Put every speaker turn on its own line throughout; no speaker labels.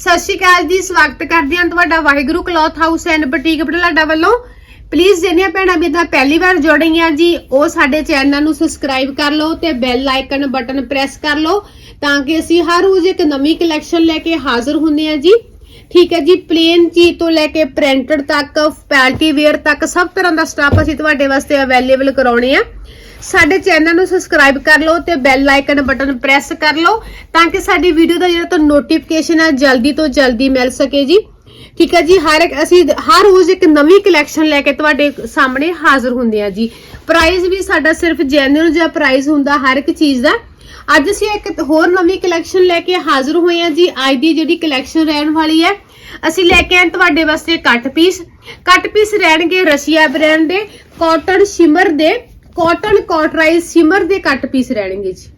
ਸਤਿ ਸ਼੍ਰੀ ਅਕਾਲ ਜੀ, ਸਵਾਗਤ ਕਰਦੇ ਹਾਂ ਤੁਹਾਡਾ Waheguru cloth house and boutique Budhlada ਵੱਲੋਂ। ਪਲੀਜ਼ ਜਿਹੜੀਆਂ ਭੈਣਾਂ ਵੀ ਤਾਂ ਪਹਿਲੀ ਵਾਰ ਜੁੜੀਆਂ ਜੀ, ਉਹ ਸਾਡੇ ਚੈਨਲ ਨੂੰ ਸਬਸਕ੍ਰਾਈਬ ਕਰ ਲਓ ਤੇ ਬੈਲ ਆਈਕਨ ਬਟਨ ਪ੍ਰੈਸ ਕਰ ਲਓ ਤਾਂ ਕਿ ਅਸੀਂ ਹਰ ਰੋਜ਼ ਇੱਕ ਨਵੀਂ ਕਲੈਕਸ਼ਨ ਲੈ ਕੇ ਹਾਜ਼ਰ ਹੁੰਦੇ ਹਾਂ ਜੀ। ਠੀਕ ਹੈ ਜੀ ਪਲੇਨ ਚੀਜ਼ ਤੋਂ ਲੈ ਕੇ ਪ੍ਰਿੰਟਡ ਤੱਕ ਪਾਰਟੀ ਵੇਅਰ ਤੱਕ, ਸਭ ਤਰ੍ਹਾਂ ਦਾ ਸਟਾਫ ਅਸੀਂ ਤੁਹਾਡੇ ਵਾਸਤੇ ਅਵੇਲੇਬਲ ਕਰਾਉਣੇ ਆ। ਸਾਡੇ ਚੈਨਲ ਨੂੰ ਸਬਸਕ੍ਰਾਈਬ ਕਰ ਲਓ ਤੇ ਬੈਲ ਆਈਕਨ ਬਟਨ ਪ੍ਰੈਸ ਕਰ ਲਓ ਤਾਂ ਕਿ ਸਾਡੀ ਵੀਡੀਓ ਦਾ ਜਿਹੜਾ ਤੁਹਾਨੂੰ ਨੋਟੀਫਿਕੇਸ਼ਨ ਹੈ ਜਲਦੀ ਤੋਂ ਜਲਦੀ ਮਿਲ ਸਕੇ ਜੀ। ਠੀਕ ਹੈ ਜੀ, ਹਰ ਇੱਕ ਅਸੀਂ ਹਰ ਰੋਜ਼ ਇੱਕ ਨਵੀਂ ਕਲੈਕਸ਼ਨ ਲੈ ਕੇ ਤੁਹਾਡੇ ਸਾਹਮਣੇ ਹਾਜ਼ਰ ਹੁੰਦੇ ਆ ਜੀ। ਪ੍ਰਾਈਸ ਵੀ ਸਾਡਾ ਸਿਰਫ ਜੈਨੂਅਲ ਜਿਹਾ ਪ੍ਰਾਈਸ ਹੁੰਦਾ ਹਰ ਇੱਕ ਚੀਜ਼ ਦਾ। ਅੱਜ ਅਸੀਂ ਇੱਕ ਹੋਰ ਨਵੀਂ ਕਲੈਕਸ਼ਨ ਲੈ ਕੇ ਹਾਜ਼ਰ ਹੋਏ ਆ ਜੀ। ਅੱਜ ਦੀ ਜਿਹੜੀ ਕਲੈਕਸ਼ਨ ਰਹਿਣ ਵਾਲੀ ਹੈ, ਅਸੀਂ ਲੈ ਕੇ ਆਏ ਤੁਹਾਡੇ ਵਾਸਤੇ ਕੱਟ ਪੀਸ ਕੱਟ ਪੀਸ ਰਹਿਣਗੇ ਰਸ਼ੀਆ ਬ੍ਰਾਂਡ ਦੇ ਕਾਟਨ ਸ਼ਿਮਰ ਦੇ ਕਾਟਨ ਕਾਟਰਾਈਜ਼ ਸ਼ਿਮਰ ਦੇ ਕੱਟ ਪੀਸ ਰਹਿਣਗੇ ਜੀ।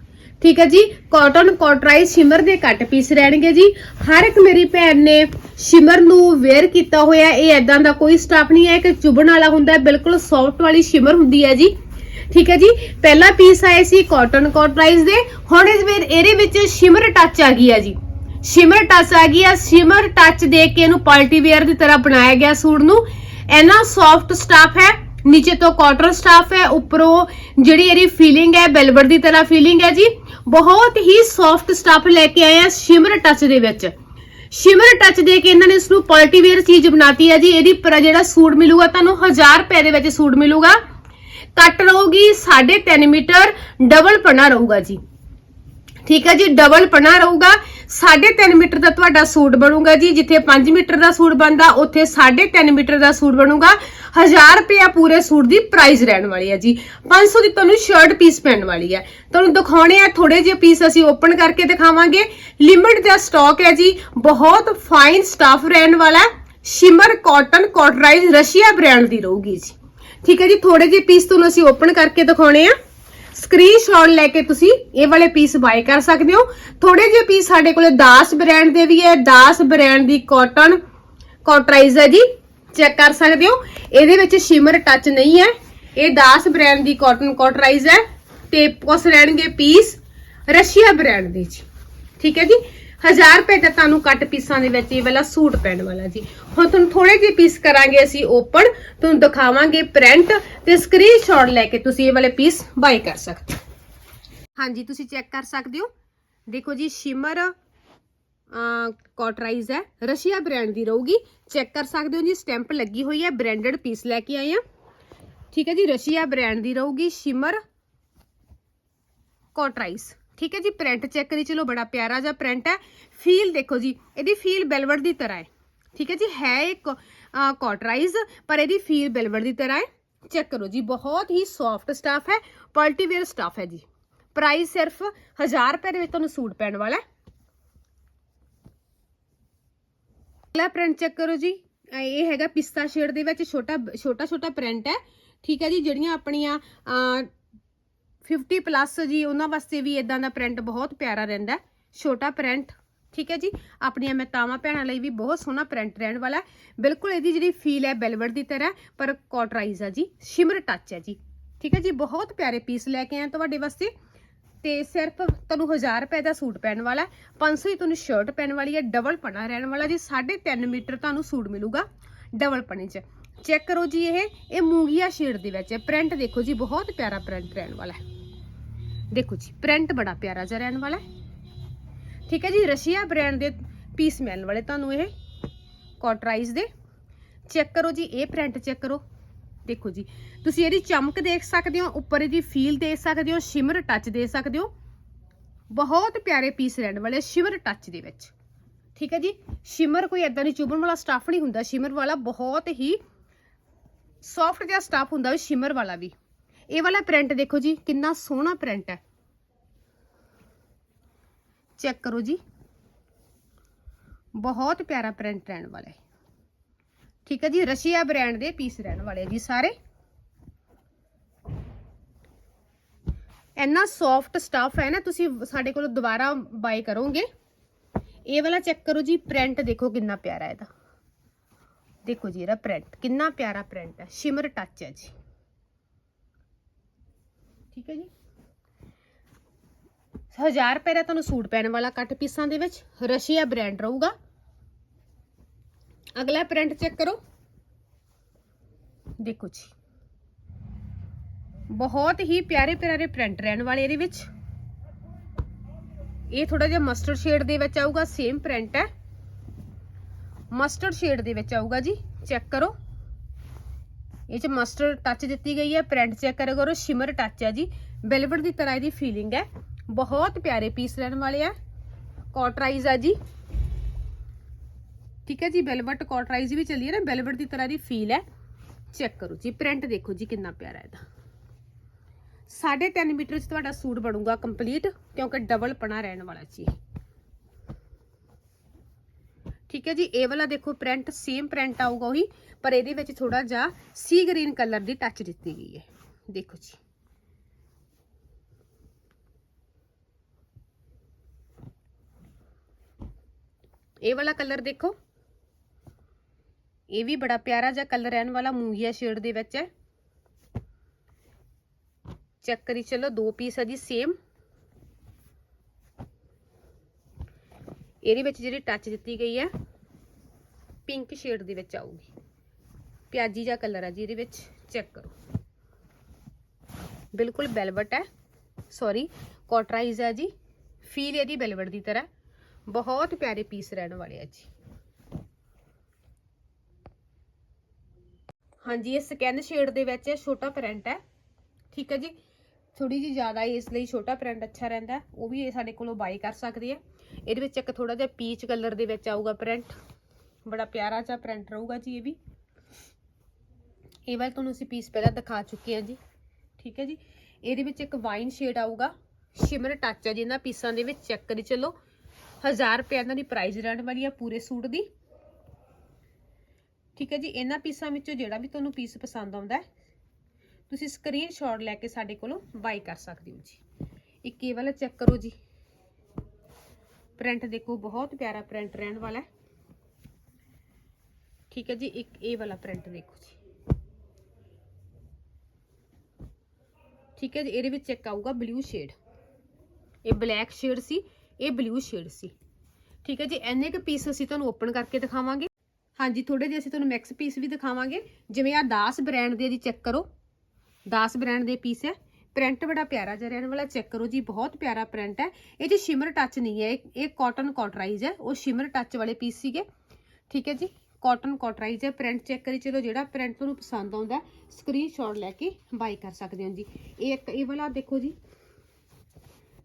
ਠੀਕ ਹੈ ਜੀ ਕਾਟਨ ਕਾਟਰਾਈਜ਼ ਸ਼ਿਮਰ ਦੇ ਕੱਟ ਪੀਸ ਰਹਿਣਗੇ ਜੀ। ਹਰ ਇੱਕ ਮੇਰੀ ਭੈਣ ਨੇ ਸ਼ਿਮਰ ਨੂੰ ਵੇਅਰ ਕੀਤਾ ਹੋਇਆ ਇਹ ਐਦਾਂ ਦਾ ਕੋਈ ਸਟਾਫ ਨਹੀਂ ਹੈ ਕਿ ਚੁਭਣ ਵਾਲਾ ਹੁੰਦਾ ਹੈ, ਬਿਲਕੁਲ ਸੌਫਟ ਵਾਲੀ ਸ਼ਿਮਰ ਹੁੰਦੀ ਹੈ ਜੀ। ਠੀਕ ਹੈ ਜੀ, ਪਹਿਲਾ ਪੀਸ ਆਇਆ ਸੀ ਕਾਟਨ ਕਾਟਰਾਈਜ਼ ਦੇ, ਹੁਣ ਇਸ ਵੇਰ ਇਹਦੇ ਵਿੱਚ ਸ਼ਿਮਰ ਟੱਚ ਆ ਗਈ ਹੈ ਜੀ। ਸ਼ਿਮਰ ਟੱਚ ਆ ਗਈ ਆ ਸ਼ਿਮਰ ਟੱਚ ਦੇ ਕੇ ਇਹਨੂੰ ਪਾਰਟੀ ਵੇਅਰ ਦੀ ਤਰ੍ਹਾਂ ਬਣਾਇਆ ਗਿਆ ਸੂਟ ਨੂੰ। ਇੰਨਾ ਸੌਫਟ ਸਟਾਫ ਹੈ ਨੀਚੇ ਤੋਂ ਕਾਟਨ ਸਟਾਫ ਹੈ, ਉੱਪਰੋਂ ਜਿਹੜੀ ਇਹਦੀ ਫੀਲਿੰਗ ਹੈ ਬੈਲਵਟ ਦੀ ਤਰ੍ਹਾਂ ਫੀਲਿੰਗ ਹੈ ਜੀ, ਬਹੁਤ ਹੀ ਸੌਫਟ ਸਟਾਫ ਲੈ ਕੇ ਆਏ ਆ ਸ਼ਿਮਰ ਟੱਚ ਦੇ ਵਿੱਚ। ਸ਼ਿਮਰ ਟੱਚ ਦੇ ਕੇ ਇਹਨਾਂ ਨੇ ਇਸ ਨੂੰ ਪਾਰਟੀ ਵੇਅਰ ਚੀਜ਼ ਬਣਾਤੀ ਹੈ ਜੀ, ਇਹਦੀ ਪਰ ਜਿਹੜਾ ਸੂਟ ਮਿਲੂਗਾ, ਤੁਹਾਨੂੰ 1000 ਰੁਪਏ ਦੇ ਵਿੱਚ ਸੂਟ ਮਿਲੂਗਾ। ਕੱਟ ਰਹੂਗੀ 3.5 ਮੀਟਰ ਡਬਲ ਪਣਾ ਰਹੂਗਾ ਜੀ। ਠੀਕ ਹੈ ਜੀ ਡਬਲ ਪਣਾ ਰਹੂਗਾ। 3.5 ਮੀਟਰ ਦਾ ਤੁਹਾਡਾ ਸੂਟ ਬਣੂਗਾ ਜੀ, ਜਿੱਥੇ 5 ਮੀਟਰ ਦਾ ਸੂਟ ਬਣਦਾ, ਉੱਥੇ 3.5 ਮੀਟਰ ਦਾ ਸੂਟ ਬਣੂਗਾ। 1000 ਰੁਪਿਆ ਪੂਰੇ ਸੂਟ ਦੀ ਪ੍ਰਾਈਸ ਰਹਿਣ ਵਾਲੀ ਹੈ ਜੀ। 500 ਦੀ ਤੁਹਾਨੂੰ ਸ਼ਰਟ ਪੀਸ ਪੈਣ ਵਾਲੀ ਹੈ। ਤੁਹਾਨੂੰ ਦਿਖਾਉਣੇ ਆ ਥੋੜੇ ਜਿਹੇ ਪੀਸ ਅਸੀਂ ਓਪਨ ਕਰਕੇ ਦਿਖਾਵਾਂਗੇ। ਲਿਮਿਟ ਦਾ ਸਟਾਕ ਹੈ ਜੀ, ਬਹੁਤ ਫਾਈਨ ਸਟਾਫ ਰਹਿਣ ਵਾਲਾ ਸ਼ਿਮਰ ਕਾਟਨ ਕਾਟਰਾਈਜ਼ ਰਸ਼ੀਆ ਬ੍ਰਾਂਡ ਦੀ ਰਹੂਗੀ ਜੀ। ਠੀਕ ਹੈ ਜੀ ਥੋੜੇ ਜਿਹੇ ਪੀਸ ਤੁਹਾਨੂੰ ਅਸੀਂ ਓਪਨ ਕਰਕੇ ਦਿਖਾਉਣੇ ਆ। ਸਕਰੀਨਸ਼ਾਟ ਲੈ ਕੇ ਤੁਸੀਂ ਇਹ ਵਾਲੇ ਪੀਸ ਬਾਏ ਕਰ ਸਕਦੇ ਹੋ। ਥੋੜੇ ਜਿਹੇ ਪੀਸ ਸਾਡੇ ਕੋਲੇ ਦਾਸ ਬ੍ਰਾਂਡ ਦੇ ਵੀ ਹੈ, ਦਾਸ ਬ੍ਰਾਂਡ ਦੀ ਕਾਟਨ ਕਾਟਰਾਈਜ਼ ਹੈ ਜੀ ਚੈੱਕ ਕਰ ਸਕਦੇ ਹੋ। ਇਹਦੇ ਵਿੱਚ ਸ਼ਿਮਰ ਟੱਚ ਨਹੀਂ ਹੈ, ਇਹ ਦਾਸ ਬ੍ਰਾਂਡ ਦੀ ਕਾਟਨ ਕਾਟਰਾਈਜ਼ ਹੈ, ਤੇ ਕੁਛ ਰਹਿਣਗੇ ਪੀਸ ਰਸ਼ੀਆ ਬ੍ਰਾਂਡ ਦੇ ਜੀ। ਠੀਕ ਹੈ ਜੀ? 1000 ਰੁਪਏ ਦਾ ਤੁਹਾਨੂੰ ਕੱਟ ਪੀਸਾਂ ਦੇ ਵਿੱਚ ਇਹ ਵਾਲਾ ਸੂਟ ਪੈਣ ਵਾਲਾ ਜੀ। ਹੁਣ ਤੁਹਾਨੂੰ ਥੋੜੇ ਜਿਹੇ ਪੀਸ ਕਰਾਂਗੇ ਅਸੀਂ ਓਪਨ ਤੁਹਾਨੂੰ ਦਿਖਾਵਾਂਗੇ ਪ੍ਰਿੰਟ ਤੇ ਸਕਰੀਨਸ਼ਾਟ ਲੈ ਕੇ ਤੁਸੀਂ ਇਹ ਵਾਲੇ ਪੀਸ ਬਾਈ ਕਰ ਸਕਦੇ ਹਾਂਜੀ, ਤੁਸੀਂ ਚੈੱਕ ਕਰ ਸਕਦੇ ਹੋ। ਦੇਖੋ ਜੀ ਸ਼ਿਮਰ ਕਾਟਰਾਈਜ਼ ਹੈ, ਰਸ਼ੀਆ ਬ੍ਰਾਂਡ ਦੀ ਰਹੂਗੀ। ਚੈੱਕ ਕਰ ਸਕਦੇ ਹੋ ਜੀ ਸਟੈਂਪ ਲੱਗੀ ਹੋਈ ਹੈ ਬ੍ਰਾਂਡਡ ਪੀਸ ਲੈ ਕੇ ਆਏ ਆ ਠੀਕ ਹੈ ਜੀ, ਰਸ਼ੀਆ ਬ੍ਰਾਂਡ ਦੀ ਰਹੂਗੀ ਸ਼ਿਮਰ ਕਾਟਰਾਈਜ਼ ਠੀਕ ਹੈ ਜੀ ਪ੍ਰਿੰਟ ਚੈੱਕ ਕਰੀ, ਚਲੋ ਬੜਾ ਪਿਆਰਾ ਜਿਹਾ ਪ੍ਰਿੰਟ ਹੈ। ਫੀਲ ਦੇਖੋ ਜੀ, ਇਹਦੀ ਫੀਲ ਬੈਲਵਟ ਦੀ ਤਰ੍ਹਾਂ ਹੈ। ਠੀਕ ਹੈ ਜੀ, ਹੈ ਇੱਕ ਕਾਟਰਾਈਜ਼ ਪਰ ਇਹਦੀ ਫੀਲ ਬੈਲਵਟ ਦੀ ਤਰ੍ਹਾਂ ਹੈ। ਚੈੱਕ ਕਰੋ ਜੀ, ਬਹੁਤ ਹੀ ਸੌਫਟ ਸਟਾਫ ਹੈ ਪਾਰਟੀ ਵੇਅਰ ਸਟਾਫ ਹੈ ਜੀ। ਪ੍ਰਾਈਸ ਸਿਰਫ 1000 ਰੁਪਏ ਦੇ ਵਿੱਚ ਤੁਹਾਨੂੰ ਸੂਟ ਪੈਣ ਵਾਲਾ ਹੈ। ਅਗਲਾ ਪ੍ਰਿੰਟ ਚੈੱਕ ਕਰੋ ਜੀ ਇਹ ਹੈਗਾ ਪਿਸਤਾ ਸ਼ੇਡ ਦੇ ਵਿੱਚ, ਛੋਟਾ ਛੋਟਾ ਛੋਟਾ ਪ੍ਰਿੰਟ ਹੈ। ਠੀਕ ਹੈ ਜੀ, ਜਿਹੜੀਆਂ ਆਪਣੀਆਂ 50 ਪਲੱਸ ਜੀ, ਉਹਨਾਂ ਵਾਸਤੇ ਵੀ ਇਦਾਂ ਦਾ ਪ੍ਰਿੰਟ ਬਹੁਤ ਪਿਆਰਾ ਰਹਿੰਦਾ ਛੋਟਾ ਪ੍ਰਿੰਟ ਠੀਕ ਹੈ ਜੀ? ਆਪਣੀਆਂ ਮਹਿਤਾਵਾਂ ਭੈਣਾਂ ਲਈ ਵੀ ਬਹੁਤ ਸੋਹਣਾ ਪ੍ਰਿੰਟ ਰਹਿਣ ਵਾਲਾ ਬਿਲਕੁਲ ਇਹਦੀ ਜਿਹੜੀ ਫੀਲ ਹੈ ਬੈਲਵਟ ਦੀ ਤਰ੍ਹਾਂ ਪਰ ਕਾਟਰਾਈਜ਼ ਆ ਜੀ ਸ਼ਿਮਰ ਟੱਚ ਹੈ ਜੀ। ਠੀਕ ਹੈ ਜੀ? ਬਹੁਤ ਪਿਆਰੇ ਪੀਸ ਲੈ ਕੇ ਆਏ ਤੁਹਾਡੇ ਵਾਸਤੇ। ਤੇ ਸਿਰਫ ਤੁਹਾਨੂੰ 1000 ਰੁਪਏ ਦਾ ਸੂਟ ਪੈਣ ਵਾਲਾ ਹੈ। 500 ਹੀ ਤੁਹਾਨੂੰ ਸ਼ਰਟ ਪੈਣ ਵਾਲੀ ਹੈ। ਡਬਲ ਪਣਾ ਰਹਿਣ ਵਾਲਾ ਜੀ। 3.5 ਮੀਟਰ ਤੁਹਾਨੂੰ ਸੂਟ ਮਿਲੂਗਾ ਡਬਲ ਪਣੇ 'ਚ। ਚੈੱਕ ਕਰੋ ਜੀ ਇਹ ਇਹ ਮੂੰਗੀਆ ਸ਼ੇਡ ਦੇ ਵਿੱਚ ਹੈ। ਪ੍ਰਿੰਟ ਦੇਖੋ ਜੀ, ਬਹੁਤ ਪਿਆਰਾ ਪ੍ਰਿੰਟ ਰਹਿਣ ਵਾਲਾ ਹੈ। ਦੇਖੋ ਜੀ ਪ੍ਰਿੰਟ ਬੜਾ ਪਿਆਰਾ ਜਿਹਾ ਰਹਿਣ ਵਾਲਾ ਹੈ। ਠੀਕ ਹੈ ਜੀ, ਰਸ਼ੀਆ ਬ੍ਰਾਂਡ ਦੇ ਪੀਸ ਮਿਲਣ ਵਾਲੇ ਤੁਹਾਨੂੰ ਇਹ ਕਾਟਰਾਈਜ਼ ਦੇ। ਚੈੱਕ ਕਰੋ ਜੀ, ਇਹ ਪ੍ਰਿੰਟ ਚੈੱਕ ਕਰੋ। ਦੇਖੋ ਜੀ, ਤੁਸੀਂ ਇਹਦੀ ਚਮਕ ਦੇਖ ਸਕਦੇ ਹੋ, ਉੱਪਰ ਇਹਦੀ ਫੀਲ ਦੇ ਸਕਦੇ ਹੋ ਸ਼ਿਮਰ ਟੱਚ ਦੇ ਸਕਦੇ ਹੋ। ਬਹੁਤ ਪਿਆਰੇ ਪੀਸ ਰਹਿਣ ਵਾਲੇ ਸ਼ਿਮਰ ਟੱਚ ਦੇ ਵਿੱਚ। ਠੀਕ ਹੈ ਜੀ ਸ਼ਿਮਰ ਕੋਈ ਐਦਾਂ ਦੀ ਚੁਭਣ ਵਾਲਾ ਸਟਾਫ ਨਹੀਂ ਹੁੰਦਾ ਸ਼ਿਮਰ ਵਾਲਾ ਬਹੁਤ ਹੀ ਸੌਫਟ ਜਿਹਾ ਸਟਾਫ ਹੁੰਦਾ ਵੀ ਸ਼ਿਮਰ ਵਾਲਾ ਵੀ। ਇਹ ਵਾਲਾ ਪ੍ਰਿੰਟ ਦੇਖੋ ਜੀ, ਕਿੰਨਾ ਸੋਹਣਾ ਪ੍ਰਿੰਟ ਹੈ। ਚੈੱਕ ਕਰੋ ਜੀ। ਬਹੁਤ ਪਿਆਰਾ ਪ੍ਰਿੰਟ ਰਹਿਣ ਵਾਲਾ ਹੈ। ਠੀਕ ਹੈ ਜੀ, ਰਸ਼ੀਆ ਬ੍ਰਾਂਡ ਦੇ ਪੀਸ ਰਹਿਣ ਵਾਲੇ ਆ ਜੀ ਸਾਰੇ। ਇੰਨਾ ਸੌਫਟ ਸਟਫ ਹੈ ਨਾ, ਤੁਸੀਂ ਸਾਡੇ ਕੋਲੋਂ ਦੁਬਾਰਾ ਬਾਈ ਕਰੋਗੇ। ਇਹ ਵਾਲਾ ਚੈੱਕ ਕਰੋ ਜੀ ਪ੍ਰਿੰਟ ਦੇਖੋ ਕਿੰਨਾ ਪਿਆਰਾ ਇਹਦਾ। ਦੇਖੋ ਜੀ, ਇਹਦਾ ਪ੍ਰਿੰਟ ਕਿੰਨਾ ਪਿਆਰਾ ਪ੍ਰਿੰਟ ਹੈ ਸ਼ਿਮਰ ਟੱਚ ਹੈ ਜੀ। ਠੀਕ ਹੈ ਜੀ? 1000 ਰੁਪਏ ਦਾ ਤੁਹਾਨੂੰ ਸੂਟ ਪੈਣ ਵਾਲਾ ਕੱਟ ਪੀਸਾਂ ਦੇ ਵਿੱਚ, ਰਸ਼ੀਆ ਬ੍ਰਾਂਡ ਰਹੂਗਾ। ਅਗਲਾ ਪ੍ਰਿੰਟ ਚੈੱਕ ਕਰੋ। ਦੇਖੋ ਜੀ। ਬਹੁਤ ਹੀ ਪਿਆਰੇ ਪਿਆਰੇ ਪ੍ਰਿੰਟ ਰਹਿਣ ਵਾਲੇ ਇਹਦੇ ਵਿੱਚ। ਇਹ ਥੋੜਾ ਜਿਹਾ ਮਸਟਰਡ ਸ਼ੇਡ ਦੇ ਵਿੱਚ ਆਊਗਾ ਸੇਮ ਪ੍ਰਿੰਟ ਹੈ। ਮਸਟਰਡ ਸ਼ੇਡ ਦੇ ਵਿੱਚ ਆਊਗਾ ਜੀ। ਚੈੱਕ ਕਰੋ। ਇਹ ਚ ਮਸਟਰਡ ਟੱਚ ਦਿੱਤੀ ਗਈ ਹੈ। ਪ੍ਰਿੰਟ ਚੈੱਕ ਕਰਿਆ ਕਰੋ। ਸ਼ਿਮਰ ਟੱਚ ਹੈ ਜੀ। ਵੈਲਵਟ ਦੀ ਤਰ੍ਹਾਂ ਇਹਦੀ ਫੀਲਿੰਗ ਹੈ। ਬਹੁਤ ਪਿਆਰੇ ਪੀਸ ਰਹਿਣ ਵਾਲੇ ਆ। ਕਾਟਰਾਈਜ਼ ਆ ਜੀ। ਠੀਕ ਹੈ ਜੀ ਵੈਲਵਟ ਕਾਟਰਾਈਜ਼ ਵੀ ਚੱਲੀ ਹੈ ਨਾ। ਵੈਲਵਟ ਦੀ ਤਰ੍ਹਾਂ ਦੀ ਫੀਲ ਹੈ। ਚੈੱਕ ਕਰੋ ਜੀ। ਪ੍ਰਿੰਟ ਦੇਖੋ ਜੀ ਕਿੰਨਾ ਪਿਆਰਾ ਇਹਦਾ। 3.5 ਮੀਟਰ ਚ ਤੁਹਾਡਾ ਸੂਟ ਬਣੂਗਾ ਕੰਪਲੀਟ ਕਿਉਂਕਿ ਡਬਲ ਪਣਾ ਰਹਿਣ ਵਾਲਾ ਜੀ ਠੀਕ ਹੈ ਜੀ, ਇਹ ਵਾਲਾ ਦੇਖੋ ਪ੍ਰਿੰਟ ਸੇਮ ਪ੍ਰਿੰਟ ਆਊਗਾ ਉਹੀ, ਪਰ ਇਹਦੇ ਵਿੱਚ ਥੋੜਾ ਜਿਹਾ ਸੀ ਗ੍ਰੀਨ ਕਲਰ ਦੀ ਟੱਚ ਦਿੱਤੀ ਗਈ ਹੈ। ਦੇਖੋ ਜੀ। ਇਹ ਵਾਲਾ ਕਲਰ ਦੇਖੋ। ਇਹ ਵੀ ਬੜਾ ਪਿਆਰਾ ਜਿਹਾ ਕਲਰ ਰਹਿਣ ਵਾਲਾ ਮੂੰਗੀਆ ਸ਼ੇਡ ਦੇ ਵਿੱਚ ਹੈ। ਚੈੱਕ ਕਰੀ, ਚਲੋ ਦੋ ਪੀਸ ਹੈ ਜੀ ਸੇਮ ਇਹਦੇ ਵਿੱਚ ਜਿਹੜੀ ਟੱਚ ਦਿੱਤੀ ਗਈ ਹੈ ਪਿੰਕ ਸ਼ੇਡ ਦੇ ਵਿੱਚ ਆਊਗੀ। ਪਿਆਜੀ ਜਿਹਾ ਕਲਰ ਹੈ ਜੀ ਇਹਦੇ ਵਿੱਚ ਚੈੱਕ ਕਰੋ। ਬਿਲਕੁਲ ਬੈਲਵਟ ਹੈ। ਸੌਰੀ ਕੋਟਰਾਈਜ਼ ਹੈ ਜੀ। ਫੀਲ ਇਹਦੀ ਬੈਲਵਟ ਦੀ ਤਰ੍ਹਾਂ ਬਹੁਤ ਪਿਆਰੇ ਪੀਸ ਰਹਿਣ ਵਾਲੇ ਆ ਜੀ। ਹਾਂਜੀ, ਇਹ ਸਕੈਨ ਸ਼ੇਡ ਦੇ ਵਿੱਚ ਹੈ ਛੋਟਾ ਪ੍ਰਿੰਟ ਹੈ। ਠੀਕ ਹੈ ਜੀ। ਥੋੜੀ ਜੀ ਜ਼ਿਆਦਾ ਇਸ ਲਈ ਛੋਟਾ ਪ੍ਰਿੰਟ ਅੱਛਾ ਰਹਿੰਦਾ ਉਹ ਵੀ ਇਹ ਸਾਡੇ ਕੋਲੋਂ ਬਾਈ ਕਰ ਸਕਦੇ ਆ ਇਹਦੇ ਵਿੱਚ ਇੱਕ ਥੋੜਾ ਜਿਹਾ ਪੀਚ ਕਲਰ ਦੇ ਵਿੱਚ ਆਊਗਾ ਪ੍ਰਿੰਟ ਬੜਾ ਪਿਆਰਾ ਜਿਹਾ ਪ੍ਰਿੰਟ ਰਹੂਗਾ ਜੀ ਇਹ ਵੀ। ਇਹ ਵਾਲਾ ਤੁਹਾਨੂੰ ਅਸੀਂ ਪੀਸ ਪਹਿਲਾਂ ਦਿਖਾ ਚੁੱਕੇ ਹਾਂ ਜੀ, ਠੀਕ ਹੈ ਜੀ। ਇਹਦੇ ਵਿੱਚ ਇੱਕ ਵਾਈਨ ਸ਼ੇਡ ਆਊਗਾ ਸ਼ਿਮਰ ਟੱਚ ਹੈ ਜਿਹਨਾਂ ਪੀਸਾਂ ਦੇ ਵਿੱਚ ਚੈੱਕ ਕਰੀ ਚੱਲੋ। 1000 ਰੁਪਏ ਇਹਨਾਂ ਦੀ ਪ੍ਰਾਈਸ ਰਹਿਣ ਵਾਲੀ ਆ ਪੂਰੇ ਸੂਟ ਦੀ। ਠੀਕ ਹੈ ਜੀ, ਇਹਨਾਂ ਪੀਸਾਂ ਵਿੱਚੋਂ ਜਿਹੜਾ ਵੀ ਤੁਹਾਨੂੰ ਪੀਸ ਪਸੰਦ ਆਉਂਦਾ ਹੈ ਤੁਸੀਂ ਸਕਰੀਨਸ਼ਾਟ ਲੈ ਕੇ ਸਾਡੇ ਕੋਲੋਂ ਬਾਈ ਕਰ ਸਕਦੇ ਹੋ ਜੀ। ਇੱਕ ਇਹ ਵਾਲਾ ਚੈੱਕ ਕਰੋ ਜੀ। ਪ੍ਰਿੰਟ ਦੇਖੋ, ਬਹੁਤ ਪਿਆਰਾ ਪ੍ਰਿੰਟ ਰਹਿਣ ਵਾਲਾ ਹੈ। ਠੀਕ ਹੈ ਜੀ, ਇੱਕ ਇਹ ਵਾਲਾ ਪ੍ਰਿੰਟ ਦੇਖੋ ਜੀ। ਠੀਕ ਹੈ ਜੀ, ਇਹਦੇ ਵਿੱਚ ਇੱਕ ਆਊਗਾ ਬਲੂ ਸ਼ੇਡ ਇਹ ਬਲੈਕ ਸ਼ੇਡ ਸੀ, ਇਹ ਬਲੂ ਸ਼ੇਡ ਸੀ। ਠੀਕ ਹੈ ਜੀ ਐਨੇ ਕੁ ਪੀਸ ਅਸੀਂ ਤੁਹਾਨੂੰ ਓਪਨ ਕਰਕੇ ਦਿਖਾਵਾਂਗੇ। ਹਾਂਜੀ ਥੋੜੇ ਜਿਹੇ ਅਸੀਂ ਤੁਹਾਨੂੰ ਮਿਕਸ ਪੀਸ ਵੀ ਦਿਖਾਵਾਂਗੇ। ਜਿਵੇਂ ਆ ਦਾਸ ਬ੍ਰਾਂਡ ਦੇ ਜੀ ਚੈੱਕ ਕਰੋ। ਦਾਸ ਬ੍ਰਾਂਡ ਦੇ ਪੀਸ ਹੈ। ਪ੍ਰਿੰਟ ਬੜਾ ਪਿਆਰਾ ਜਿਹਾ ਰਹਿਣ ਵਾਲਾ ਚੈੱਕ ਕਰੋ ਜੀ, ਬਹੁਤ ਪਿਆਰਾ ਪ੍ਰਿੰਟ ਹੈ। ਇਹ ਜੀ ਸ਼ਿਮਰ ਟੱਚ ਨਹੀਂ ਹੈ, ਇਹ- ਇਹ ਕਾਟਨ ਕਾਟਰਾਈਜ਼ ਹੈ। ਉਹ ਸ਼ਿਮਰ ਟੱਚ ਵਾਲੇ ਪੀਸ ਸੀਗੇ। ਠੀਕ ਹੈ ਜੀ ਕਾਟਨ ਕਾਟਰਾਈਜ਼ ਹੈ। ਪ੍ਰਿੰਟ ਚੈੱਕ ਕਰੀ, ਚਲੋ ਜਿਹੜਾ ਪ੍ਰਿੰਟ ਤੁਹਾਨੂੰ ਪਸੰਦ ਆਉਂਦਾ ਸਕਰੀਨਸ਼ਾਟ ਲੈ ਕੇ ਬਾਈ ਕਰ ਸਕਦੇ ਹੋ ਜੀ। ਇਹ ਇੱਕ ਇਹ ਵਾਲਾ ਦੇਖੋ ਜੀ।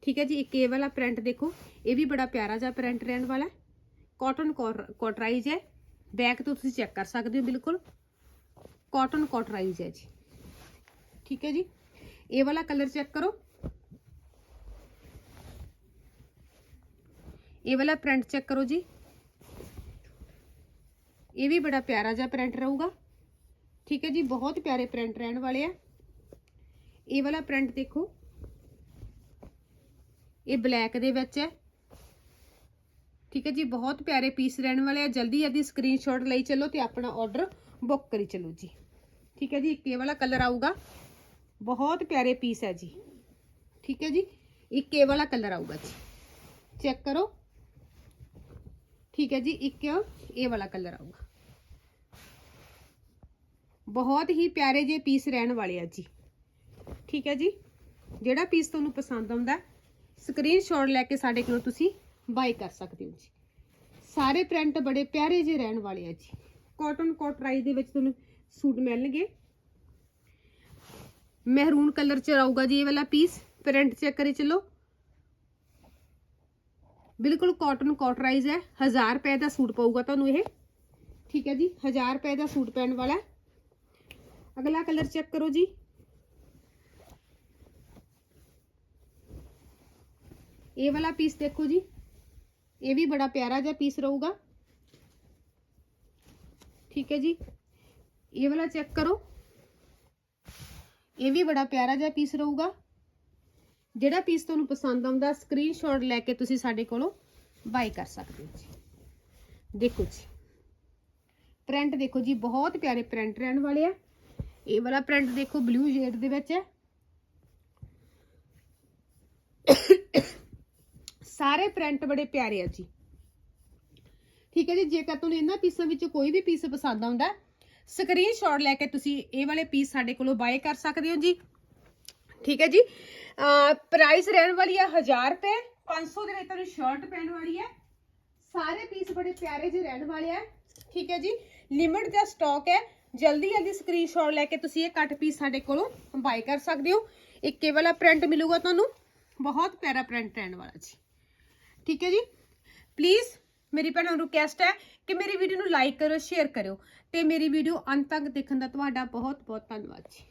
ਠੀਕ ਹੈ ਜੀ, ਇੱਕ ਇਹ ਵਾਲਾ ਪ੍ਰਿੰਟ ਦੇਖੋ। ਇਹ ਵੀ ਬੜਾ ਪਿਆਰਾ ਜਿਹਾ ਪ੍ਰਿੰਟ ਰਹਿਣ ਵਾਲਾ ਹੈ। ਕਾਟਨ ਕਾਟਰਾਈਜ਼ ਹੈ। ਬੈਕ ਤੋਂ ਤੁਸੀਂ ਚੈੱਕ ਕਰ ਸਕਦੇ ਹੋ, ਬਿਲਕੁਲ। ਕਾਟਨ ਕਾਟਰਾਈਜ਼ ਹੈ ਜੀ। ਠੀਕ ਹੈ ਜੀ। ਇਹ ਵਾਲਾ ਕਲਰ ਚੈੱਕ ਕਰੋ। ਇਹ ਵਾਲਾ ਪ੍ਰਿੰਟ ਚੈੱਕ ਕਰੋ ਜੀ। ਇਹ ਵੀ ਬੜਾ ਪਿਆਰਾ ਜਿਹਾ ਪ੍ਰਿੰਟ ਰਹੂਗਾ। ਠੀਕ ਹੈ ਜੀ, ਬਹੁਤ ਪਿਆਰੇ ਪ੍ਰਿੰਟ ਰਹਿਣ ਵਾਲੇ ਆ। ਇਹ ਵਾਲਾ ਪ੍ਰਿੰਟ ਦੇਖੋ। ਇਹ ਬਲੈਕ ਦੇ ਵਿੱਚ ਹੈ। ਠੀਕ ਹੈ ਜੀ, ਬਹੁਤ ਪਿਆਰੇ ਪੀਸ ਰਹਿਣ ਵਾਲੇ ਆ। ਜਲਦੀ ਇਹਦੀ ਸਕਰੀਨਸ਼ਾਟ ਲਈ ਚੱਲੋ ਤੇ ਆਪਣਾ ਆਰਡਰ ਬੁੱਕ ਕਰੀ ਚੱਲੋ ਜੀ। ਠੀਕ ਹੈ ਜੀ, ਇੱਕ ਇਹ ਵਾਲਾ ਕਲਰ ਆਊਗਾ। ਬਹੁਤ ਪਿਆਰੇ ਪੀਸ ਹੈ ਜੀ। ਠੀਕ ਹੈ ਜੀ? ਇੱਕ ਇਹ ਵਾਲਾ ਕਲਰ ਆਊਗਾ ਜੀ। ਚੈੱਕ ਕਰੋ। ਠੀਕ ਹੈ ਜੀ, ਇੱਕ ਇਹ ਵਾਲਾ ਕਲਰ ਆਊਗਾ। ਬਹੁਤ ਹੀ ਪਿਆਰੇ ਜੇ ਪੀਸ ਰਹਿਣ ਵਾਲੇ ਆ ਜੀ। ਠੀਕ ਹੈ ਜੀ? ਜਿਹੜਾ ਪੀਸ ਤੁਹਾਨੂੰ ਪਸੰਦ ਆਉਂਦਾ ਸਕਰੀਨਸ਼ਾਟ ਲੈ ਕੇ ਸਾਡੇ ਕੋਲੋਂ ਤੁਸੀਂ ਬਾਈ ਕਰ ਸਕਦੇ ਹੋ ਜੀ। ਸਾਰੇ ਪ੍ਰਿੰਟ ਬੜੇ ਪਿਆਰੇ ਜਿਹੇ ਰਹਿਣ ਵਾਲੇ ਆ ਜੀ। ਕਾਟਨ ਕੋਟਰਾਈ ਦੇ ਵਿੱਚ ਤੁਹਾਨੂੰ ਸੂਟ ਮਿਲਣਗੇ। ਮਹਿਰੂਨ ਕਲਰ ਚ ਆਊਗਾ ਜੀ ਇਹ ਵਾਲਾ ਪੀਸ ਪ੍ਰਿੰਟ ਚੈੱਕ ਕਰੀ ਚੱਲੋ ਬਿਲਕੁਲ ਕਾਟਨ ਕਾਟਰਾਈਜ਼ ਹੈ 1000 ਰੁਪਏ ਦਾ ਸੂਟ ਪਊਗਾ ਤੁਹਾਨੂੰ ਇਹ ਠੀਕ ਹੈ ਜੀ 1000 ਰੁਪਏ ਦਾ ਸੂਟ ਪੈਣ ਵਾਲਾ ਹੈ ਅਗਲਾ ਕਲਰ ਚੈੱਕ ਕਰੋ ਜੀ ਇਹ ਵਾਲਾ ਪੀਸ ਦੇਖੋ ਜੀ ਇਹ ਵੀ ਬੜਾ ਪਿਆਰਾ ਜਿਹਾ ਪੀਸ ਰਹੂਗਾ ਠੀਕ ਹੈ ਜੀ ਇਹ ਵਾਲਾ ਚੈੱਕ ਕਰੋ ਇਹ ਵੀ ਬੜਾ ਪਿਆਰਾ ਜਿਹਾ ਪੀਸ ਰਹੂਗਾ। ਜਿਹੜਾ ਪੀਸ ਤੁਹਾਨੂੰ ਪਸੰਦ ਆਉਂਦਾ ਸਕਰੀਨਸ਼ਾਟ ਲੈ ਕੇ ਤੁਸੀਂ ਸਾਡੇ ਕੋਲੋਂ ਬਾਈ ਕਰ ਸਕਦੇ ਹੋ ਜੀ। ਦੇਖੋ ਜੀ। ਪ੍ਰਿੰਟ ਦੇਖੋ ਜੀ, ਬਹੁਤ ਪਿਆਰੇ ਪ੍ਰਿੰਟ ਰਹਿਣ ਵਾਲੇ ਆ। ਇਹ ਵਾਲਾ ਪ੍ਰਿੰਟ ਦੇਖੋ ਬਲੂ ਸ਼ੇਡ ਦੇ ਵਿੱਚ ਹੈ। ਸਾਰੇ ਪ੍ਰਿੰਟ ਬੜੇ ਪਿਆਰੇ ਆ ਜੀ। ਠੀਕ ਹੈ ਜੀ, ਜੇਕਰ ਤੁਹਾਨੂੰ ਇਹਨਾਂ ਪੀਸਾਂ ਵਿੱਚੋਂ ਕੋਈ ਵੀ ਪੀਸ ਪਸੰਦ ਆਉਂਦਾ ਸਕਰੀਨਸ਼ਾਟ ਲੈ ਕੇ ਤੁਸੀਂ ਇਹ ਵਾਲੇ ਪੀਸ ਸਾਡੇ ਕੋਲੋਂ ਬਾਏ ਕਰ ਸਕਦੇ ਹੋ ਜੀ। ਠੀਕ ਹੈ ਜੀ। ਪ੍ਰਾਈਸ ਰਹਿਣ ਵਾਲੀ ਹੈ 1000 ਰੁਪਏ 500 ਦੇ ਵਿੱਚ ਤੁਹਾਨੂੰ ਸ਼ਰਟ ਪੈਣ ਵਾਲੀ ਹੈ। ਸਾਰੇ ਪੀਸ ਬੜੇ ਪਿਆਰੇ ਜਿਹੇ ਰਹਿਣ ਵਾਲੇ ਆ। ਠੀਕ ਹੈ ਜੀ। ਲਿਮਿਟ ਦਾ ਸਟਾਕ ਹੈ। ਜਲਦੀ ਜਲਦੀ ਸਕਰੀਨਸ਼ਾਟ ਲੈ ਕੇ ਤੁਸੀਂ ਇਹ ਕੱਟ ਪੀਸ ਸਾਡੇ ਕੋਲੋਂ ਬਾਏ ਕਰ ਸਕਦੇ ਹੋ। ਇੱਕ ਇਹ ਵਾਲਾ ਪ੍ਰਿੰਟ ਮਿਲੂਗਾ ਤੁਹਾਨੂੰ। ਬਹੁਤ ਪਿਆਰਾ ਪ੍ਰਿੰਟ ਰਹਿਣ ਵਾਲਾ ਜੀ। ਠੀਕ ਹੈ ਜੀ। ਪਲੀਜ਼ ਮੇਰੀ ਭੈਣਾਂ ਨੂੰ ਰਿਕੁਐਸਟ ਹੈ ਕਿ ਮੇਰੀ ਵੀਡੀਓ ਨੂੰ ਲਾਈਕ ਕਰੋ ਸ਼ੇਅਰ ਕਰਿਓ ਤੇ ਮੇਰੀ ਵੀਡੀਓ ਅੰਤ ਤੱਕ ਦੇਖਣ ਦਾ ਤੁਹਾਡਾ ਬਹੁਤ ਬਹੁਤ ਧੰਨਵਾਦ ਜੀ।